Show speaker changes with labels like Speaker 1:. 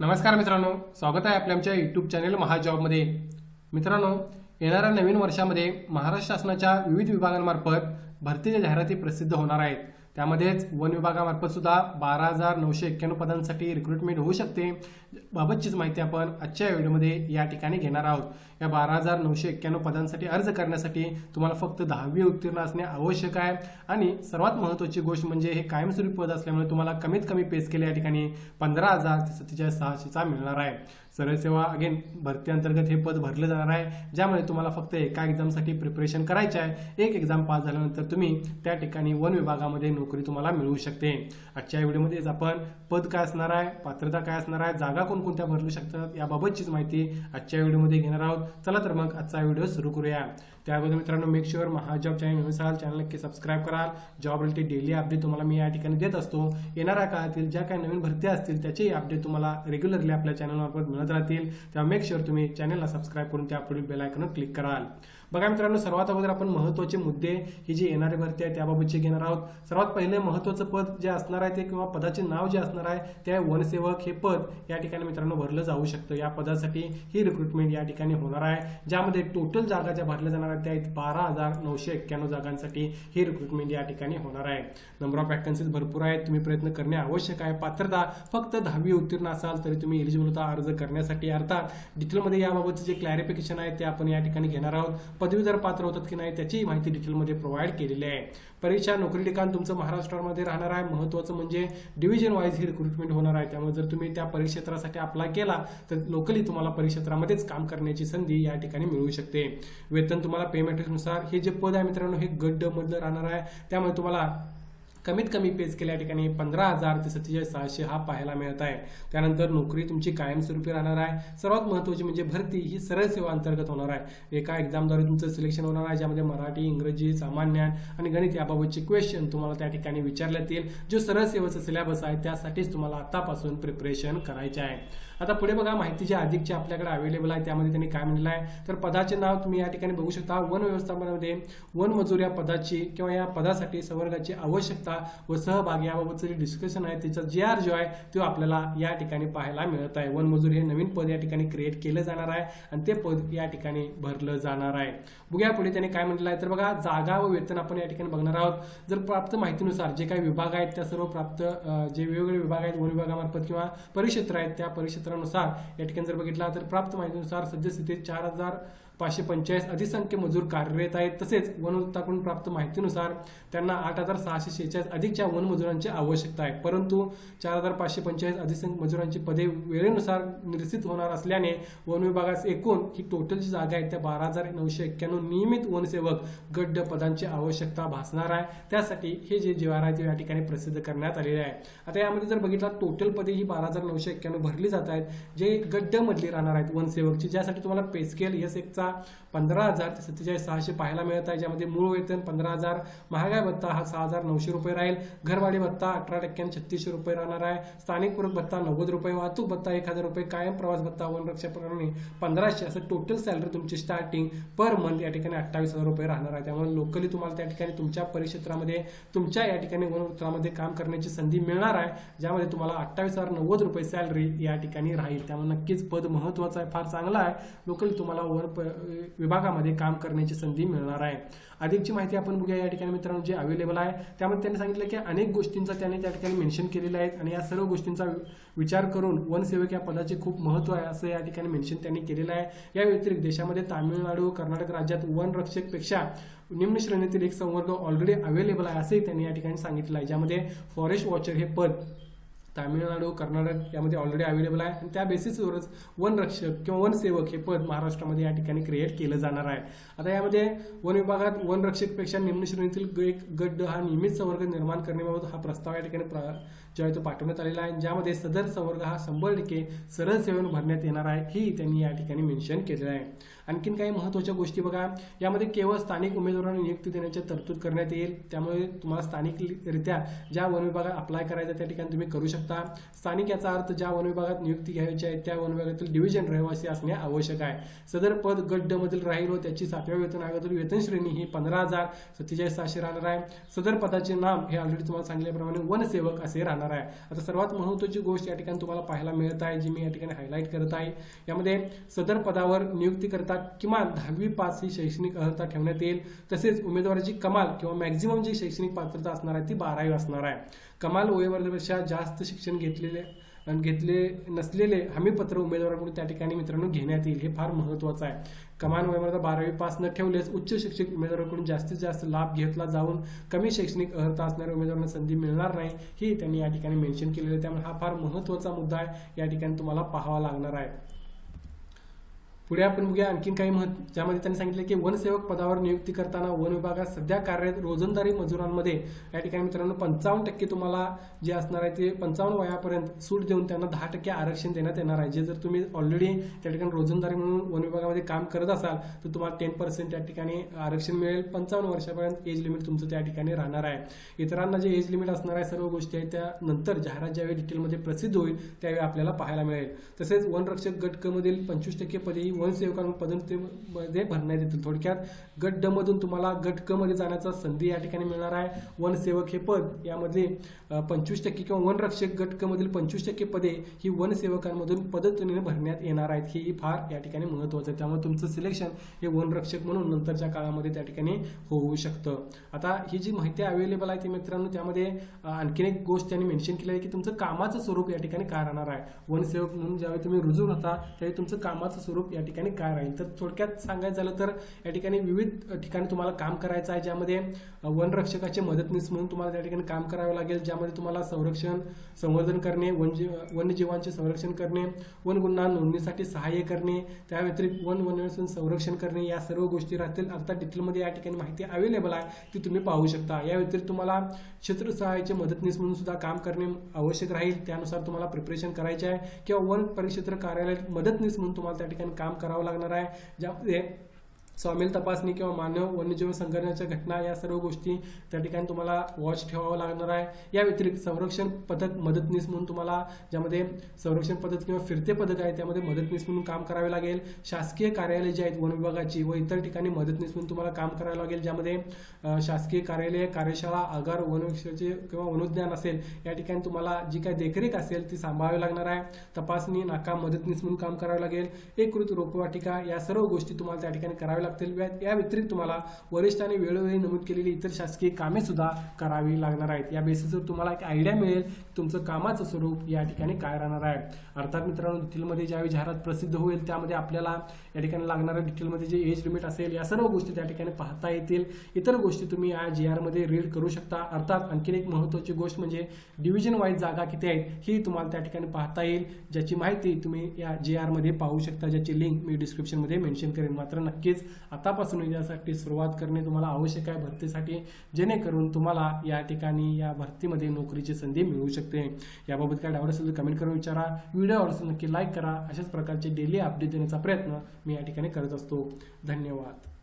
Speaker 1: नमस्कार मित्रांनो स्वागत आहे आपल्या आमच्या यूट्यूब चॅनेल महाजॉबमध्ये. मित्रांनो येणाऱ्या नवीन वर्षामध्ये महाराष्ट्र शासनाच्या विविध विभागांमार्फत भरतीच्या जाहिराती प्रसिद्ध होणार आहेत. त्यामध्येच वन विभागामार्फत सुद्धा बारा हजार नऊशे एक्क्याण्णव पदांसाठी रिक्रुटमेंट होऊ शकते. बाबतचीच माहिती आपण आजच्या व्हिडिओमध्ये या ठिकाणी घेणार आहोत. या बारा हजार नऊशे एक्क्याण्णव पदांसाठी अर्ज करण्यासाठी तुम्हाला फक्त दहावी उत्तीर्ण असणे आवश्यक आहे. आणि सर्वात महत्त्वाची गोष्ट म्हणजे हे कायमस्वरूपी पद असल्यामुळे तुम्हाला कमीत कमी पेस केले या ठिकाणी पंधरा हजार ते सत्तेचाळीस सहाशेचा मिळणार आहे. सरळ सेवा अगेन भरती अंतर्गत हे पद भरलं जाणार आहे. ज्यामुळे तुम्हाला फक्त एका एक्झामसाठी प्रिपरेशन करायचे आहे. एक एक्झाम पास झाल्यानंतर तुम्ही त्या ठिकाणी वन विभागामध्ये नोकरी तुम्हाला मिळू शकते. आजच्या व्हिडिओमध्येच आपण पद काय असणार आहे पात्रता काय असणार आहे जागा कोणकोणत्या भरलू शकतात याबाबतचीच माहिती आजच्या व्हिडिओमध्ये घेणार आहोत. चला तर मग आजचा व्हिडिओ सुरू करूया. त्या अगोदर मित्रांनो मेक शुअर महाजॉब चॅनल नवीन चॅनल नक्की सबस्क्राईब कराल. जॉब रिलेटेड डेली अपडेट तुम्हाला मी या ठिकाणी देत असतो. येणाऱ्या काळातील ज्या काही नवीन भरती असतील त्याचेही अपडेट तुम्हाला रेग्युलरली आपल्या चॅनलमार्फत मिळत राहतील. तेव्हा मेक शुअर तुम्ही चॅनलला सबस्क्राईब करून त्या पुढील बेल क्लिक कराल. बघा मित्रांनो सर्वात अगोदर आपण महत्त्वाचे मुद्दे ही जी येणारी भरती आहे त्याबाबतची घेणार आहोत. सर्वात पहिले महत्त्वाचं पद जे असणार आहे ते किंवा पदाचे नाव जे असणार आहे ते आहे वनसेवक. हे पद या ठिकाणी मित्रांनो भरलं जाऊ शकतं. या पदासाठी ही रिक्रुटमेंट या ठिकाणी होणार आहे ज्यामध्ये टोटल जागा ज्या भरल्या जाणार आहेत त्या आहेत बारा हजार नऊशे एक्क्याण्णव जागांसाठी ही रिक्रुटमेंट या ठिकाणी होणार आहे. नंबर ऑफ वॅकन्सीज भरपूर आहेत. तुम्ही प्रयत्न करणे आवश्यक आहे. पात्रता फक्त दहावी उत्तीर्ण असाल तरी तुम्ही एलिजिबल होता अर्ज करण्यासाठी. अर्थात डिटेलमध्ये याबाबतचे जे क्लॅरिफिकेशन आहे ते आपण या ठिकाणी घेणार आहोत. पदवीधर पात्र होतात की नाही त्याची माहिती डिटेलमध्ये प्रोव्हाइड केलेली आहे. परीक्षा नोकरी ठिकाण तुमचं महाराष्ट्रामध्ये राहणार आहे. महत्त्वाचं म्हणजे डिव्हिजन वाईज ही रिक्रुटमेंट होणार आहे. त्यामुळे जर तुम्ही त्या परिक्षेत्रासाठी अप्लाय केला तर लोकली तुम्हाला परिक्षेत्रामध्येच काम करण्याची संधी या ठिकाणी मिळू शकते. वेतन तुम्हाला पेमेंटनुसार हे जे पद आहे मित्रांनो हे गट मधलं राहणार आहे. त्यामुळे तुम्हाला कमीत कमी पेज केल्या ठिकाणी पंधरा हजार ते सत्तेचाळीस सहाशे हा पाहायला मिळत आहे. त्यानंतर नोकरी तुमची कायमस्वरूपी राहणार आहे. सर्वात महत्त्वाची म्हणजे भरती ही सरळ सेवा अंतर्गत होणार आहे. एका एक्झामद्वारे तुमचं सिलेक्शन होणार आहे ज्यामध्ये मराठी इंग्रजी सामान्य आणि गणित याबाबतचे क्वेश्चन तुम्हाला त्या ठिकाणी विचारण्यात येईल. जो सरळ सेवेचा सिलेबस आहे त्यासाठीच तुम्हाला आतापासून प्रिपरेशन करायचे आहे. आता पुढे बघा माहिती जी अधिकची आपल्याकडे अवेलेबल आहे त्यामध्ये त्यांनी काय म्हणलं आहे? तर पदाचे नाव तुम्ही या ठिकाणी बघू शकता. वन व्यवस्थापनामध्ये वन मजूर या पदाची किंवा या पदासाठी संवर्गाची आवश्यकता व सहभाग याबाबतचं जे डिस्कशन आहे त्याचा जे आर जो आहे तो आपल्याला या ठिकाणी पाहायला मिळत आहे. वन मजूर हे नवीन पद या ठिकाणी क्रिएट केलं जाणार आहे आणि ते पद या ठिकाणी भरलं जाणार आहे. बघूया पुढे त्यांनी काय म्हटलं आहे. तर बघा जागा व वेतन आपण या ठिकाणी बघणार आहोत. जर प्राप्त माहितीनुसार जे काही विभाग आहेत त्या सर्व प्राप्त जे वेगवेगळे विभाग आहेत वन विभागामार्फत किंवा परिक्षेत्र आहेत त्या परिक्षेत्रानुसार या ठिकाणी जर बघितला तर प्राप्त माहितीनुसार सद्यस्थितीत चार हजार पाचशे पंचेचाळीस अधिसंख्य मजूर कार्यरत आहेत. तसेच वन विभागाकडून प्राप्त माहितीनुसार त्यांना आठ हजार सहाशे शेहेचाळीस अधिकच्या वन मजुरांची आवश्यकता आहे. परंतु चार हजार पाचशे पंचेचाळीस अधिसंख्य मजुरांची पदे वेळेनुसार निरसित होणार असल्याने वन विभागास एकूण ही टोटल जी जागा आहे. त्या बारा हजार नऊशे एक्क्याण्णव नियमित वनसेवक गड्ड पदांची आवश्यकता भासणार आहे. त्यासाठी हे जे जीवार आहे ते या ठिकाणी प्रसिद्ध करण्यात आलेले आहे. आता यामध्ये जर बघितला टोटल पदे ही बारा हजार नऊशे एक्क्याण्णव भरली जात आहेत. जे गड्ड मधली राहणार आहेत वनसेवकची ज्यासाठी तुम्हाला पेस्केल एस एकचा पंधरा हजार ते सत्तेचाळीस सहाशे पाहायला मिळत आहे. ज्यामध्ये मूळ वेतन पंधरा हजार महागाई भत्ता हा सहा हजार नऊशे रुपये राहील. घरवाडी भत्ता अठरा टक्क्याने छत्तीसशे रुपये राहणार आहे. स्थानिक पूरक भत्ता नव्वद रुपये वाहतूक भत्ता एक हजार रुपये कायम प्रवास भत्ता वनरक्षकप्रमाणे पंधराशे. असं टोटल सॅलरी तुमची स्टार्टिंग पर मंथ या ठिकाणी अठ्ठावीस हजार रुपये राहणार आहे. त्यामुळे लोकली तुम्हाला त्या ठिकाणी तुमच्या परिक्षेत्रामध्ये तुमच्या या ठिकाणी वनवृत्तामध्ये काम करण्याची संधी मिळणार आहे. ज्यामध्ये तुम्हाला अठ्ठावीस हजार नव्वद रुपये सॅलरी या ठिकाणी राहील. त्यामुळे नक्कीच पद महत्त्वाचं आहे फार चांगला आहे. लोकली तुम्हाला वन विभागामध्ये काम करण्याची संधी मिळणार आहे. अधिकची माहिती आपण बघूया या ठिकाणी मित्रांनो जे अवेलेबल आहे. त्यामध्ये त्यांनी सांगितलं की अनेक गोष्टींचा त्याने त्या ठिकाणी मेन्शन केलेलं आहे आणि या सर्व गोष्टींचा विचार करून वनसेवक या पदाचे खूप महत्त्व आहे असं या ठिकाणी मेन्शन त्यांनी केलेलं आहे. या व्यतिरिक्त देशामध्ये तामिळनाडू कर्नाटक राज्यात वन रक्षकपेक्षा निम्न श्रेणीतील एक संवर्ग ऑलरेडी अवेलेबल आहे असंही त्यांनी या ठिकाणी सांगितलं आहे ज्यामध्ये फॉरेस्ट वॉचर हे पद तामिळनाडू कर्नाटक यामध्ये ऑलरेडी अवेलेबल आहे. आणि त्या बेसिसवरच वन रक्षक किंवा वन सेवक हे पद महाराष्ट्रामध्ये या ठिकाणी क्रिएट केलं जाणार आहे. आता यामध्ये वन विभागात वन रक्षकपेक्षा निम्न श्रेणीतील एक गड्ड हा नियमित संवर्ग निर्माण करण्याबाबत हा प्रस्ताव या ठिकाणी प्र जो आहे तो पाठवण्यात आलेला आहे. ज्यामध्ये सदर संवर्ग हा शंभर टक्के सरळ सेवेनं भरण्यात येणार आहे ही त्यांनी या ठिकाणी मेन्शन केलेलं आहे. आणखीन काही महत्त्वाच्या गोष्टी बघा. यामध्ये केवळ स्थानिक उमेदवारांना नियुक्ती देण्याची तरतूद करण्यात येईल. त्यामुळे तुम्हाला स्थानिकरित्या ज्या वन विभागात अप्लाय करायचं त्या ठिकाणी तुम्ही करू शकता. शकता. स्थानिक याचा अर्थ ज्या वन विभागात नियुक्ती घ्यायची आहे त्या वन विभागातील डिव्हिजन रहिवासी असणे आवश्यक आहे. सदर पद गट मधील राहील व त्याची सातव्या वेतन आयोगातील वेतन श्रेणी ही पंधरा हजार सत्तेचाळीस सहाशे राहणार आहे. सदर पदाचे नाम हे ऑलरेडी तुम्हाला सांगितल्याप्रमाणे वनसेवक असे राहणार आहे. आता सर्वात महत्त्वाची गोष्ट या ठिकाणी तुम्हाला पाहायला मिळत आहे जी मी या ठिकाणी हायलाईट करत आहे. यामध्ये सदर पदावर नियुक्ती करता किमान दहावी पास ही शैक्षणिक अर्हता ठेवण्यात येईल. तसेच उमेदवाराची कमाल किंवा मॅक्झिमम जी शैक्षणिक पात्रता असणार आहे ती बारावी असणार आहे. कमाल वयोवर्गापेक्षा जास्त शिक्षण घेतलेले आणि घेतले नसलेले हमीपत्र उमेदवाराकडून त्या ठिकाणी मित्रांनो घेण्यात येईल. हे फार महत्त्वाचं आहे. कमान वयोमर्यादा बारावी पास न ठेवलेच उच्च शिक्षक उमेदवाराकडून जास्तीत जास्त लाभ घेतला जाऊन कमी शैक्षणिक अर्हता असणाऱ्या उमेदवारांना संधी मिळणार नाही ही त्यांनी या ठिकाणी मेन्शन केलेलं आहे. त्यामुळे हा फार महत्त्वाचा मुद्दा आहे. या ठिकाणी तुम्हाला पाहावा लागणार आहे. पुढे आपण बघूया आणखीन काही महत्त्व ज्यामध्ये त्यांनी सांगितलं की वनसेवक पदावर नियुक्ती करताना वन विभागात सध्या कार्यरत रोजंदारी मजुरांमध्ये या ठिकाणी मित्रांनो पंचावन्न टक्के तुम्हाला जे असणार आहे ते पंचावन्न वयापर्यंत सूट देऊन त्यांना दहा टक्के आरक्षण देण्यात येणार आहे. जे जर तुम्ही ऑलरेडी त्या ठिकाणी रोजंदारी म्हणून वन विभागामध्ये काम करत असाल तर तुम्हाला टेन पर्सेंट त्या ठिकाणी आरक्षण मिळेल. पंचावन्न वर्षापर्यंत एज लिमिट तुमचं त्या ठिकाणी राहणार आहे. इतरांना जे एज लिमिट असणार आहे सर्व गोष्टी आहेत त्या नंतर जाहिरात ज्यावेळी डिटेलमध्ये प्रसिद्ध होईल त्यावेळी आपल्याला पाहायला मिळेल. तसेच वनरक्षक गट पंचवीस टक्के पदे ही वनसेवकांपदमध्ये भरण्यात येतील. थोडक्यात गट ड मधून तुम्हाला गट क मध्ये जाण्याचा संधी या ठिकाणी मिळणार आहे. वनसेवक हे पद यामध्ये पंचवीस टक्के किंवा वनरक्षक गट क मधील पंचवीस टक्के पदे ही वनसेवकांमधून पद्धतीने भरण्यात येणार आहेत. ही फार या ठिकाणी महत्वाचं आहे. त्यामुळे तुमचं सिलेक्शन हे वनरक्षक म्हणून नंतरच्या काळामध्ये त्या ठिकाणी होऊ शकतं. आता ही जी माहिती अवेलेबल आहे ती मित्रांनो त्यामध्ये आणखीन एक गोष्ट त्यांनी मेन्शन केली आहे की तुमचं कामाचं स्वरूप या ठिकाणी काय राहणार आहे? वनसेवक म्हणून ज्यावेळी तुम्ही रुजू होता त्यावेळी तुमचं कामाचं स्वरूप या ठिकाणी काय राहील? तर थोडक्यात सांगायचं झालं तर या ठिकाणी विविध ठिकाणी तुम्हाला काम करायचं आहे ज्यामध्ये वनरक्षकाचे मदतनीस म्हणून तुम्हाला त्या ठिकाणी काम करावं लागेल ज्यामध्ये तुम्हाला संरक्षण संवर्धन करणे वनजी वन्यजीवांचे संरक्षण करणे वन गुन्हा नोंदणीसाठी सहाय्य करणे त्या व्यतिरिक्त वन वन्यजीव संरक्षण करणे या सर्व गोष्टी राहतील. आता डिटेलमध्ये या ठिकाणी माहिती अवेलेबल आहे ती तुम्ही पाहू शकता. या व्यतिरिक्त तुम्हाला क्षेत्र सहाय्याचे मदतनीस म्हणून सुद्धा काम करणे आवश्यक राहील. त्यानुसार तुम्हाला प्रिपरेशन करायचे आहे. किंवा वन परिक्षेत्र कार्यालयात मदतनीस म्हणून तुम्हाला त्या ठिकाणी काम करावं लागणार आहे. ज्यामध्ये सामील तपासणी किंवा मानव वन्यजीव संघटनाच्या घटना या सर्व गोष्टी त्या ठिकाणी तुम्हाला वॉच ठेवावं लागणार आहे. या व्यतिरिक्त संरक्षण पथक मदतनीस म्हणून तुम्हाला ज्यामध्ये संरक्षण पद्धत किंवा फिरते पथक आहे त्यामध्ये मदतनीस म्हणून काम करावे लागेल. शासकीय कार्यालय जे आहेत वन विभागाची व इतर ठिकाणी मदतनीस म्हणून तुम्हाला काम करावं लागेल ज्यामध्ये शासकीय कार्यालय कार्यशाळा आगार वनविषयाचे किंवा वनोद्यान असेल या ठिकाणी तुम्हाला जी काही देखरेख असेल ती सांभाळावी लागणार आहे. तपासणी नाका मदतनीस म्हणून काम करावं लागेल. एकृत रोपवाटिका या सर्व गोष्टी तुम्हाला त्या ठिकाणी कराव्या लागतील. या- व्यतिरिक्त तुम्हाला वरिष्ठांनी वेळोवेळी नमूद केलेली इतर शासकीय कामे सुद्धा करावी लागणार आहेत. या बेसिसवर तुम्हाला एक आयडिया मिळेल तुमचं कामाचं स्वरूप या ठिकाणी काय राहणार आहे. अर्थात मित्रांनो डिटेलमध्ये ज्यावेळी जाहिरात प्रसिद्ध होईल त्यामध्ये आपल्याला या ठिकाणी लागणाऱ्या डिटेलमध्ये जे एज लिमिट असेल या सर्व गोष्टी त्या ठिकाणी पाहता येतील. इतर गोष्टी तुम्ही या जी आरमध्ये रीड करू शकता. अर्थात आणखीन एक महत्त्वाची गोष्ट म्हणजे डिव्हिजन वाईज जागा किती आहेत ही तुम्हाला त्या ठिकाणी पाहता येईल. ज्याची माहिती तुम्ही या जी आरमध्ये पाहू शकता ज्याची लिंक मी डिस्क्रिप्शनमध्ये मेन्शन करेन. मात्र नक्कीच आतापासून यासाठी सुरुवात करणे तुम्हाला आवश्यक आहे भरतीसाठी. जेणेकरून तुम्हाला या ठिकाणी या भरतीमध्ये नोकरीची संधी मिळू शकते. याबाबत काय डाऊट असेल तर कमेंट करून विचारा. व्हिडिओ आवडला नक्की लाईक करा. अशाच प्रकारचे डेली अपडेट देण्याचा प्रयत्न मी या ठिकाणी करत असतो. धन्यवाद.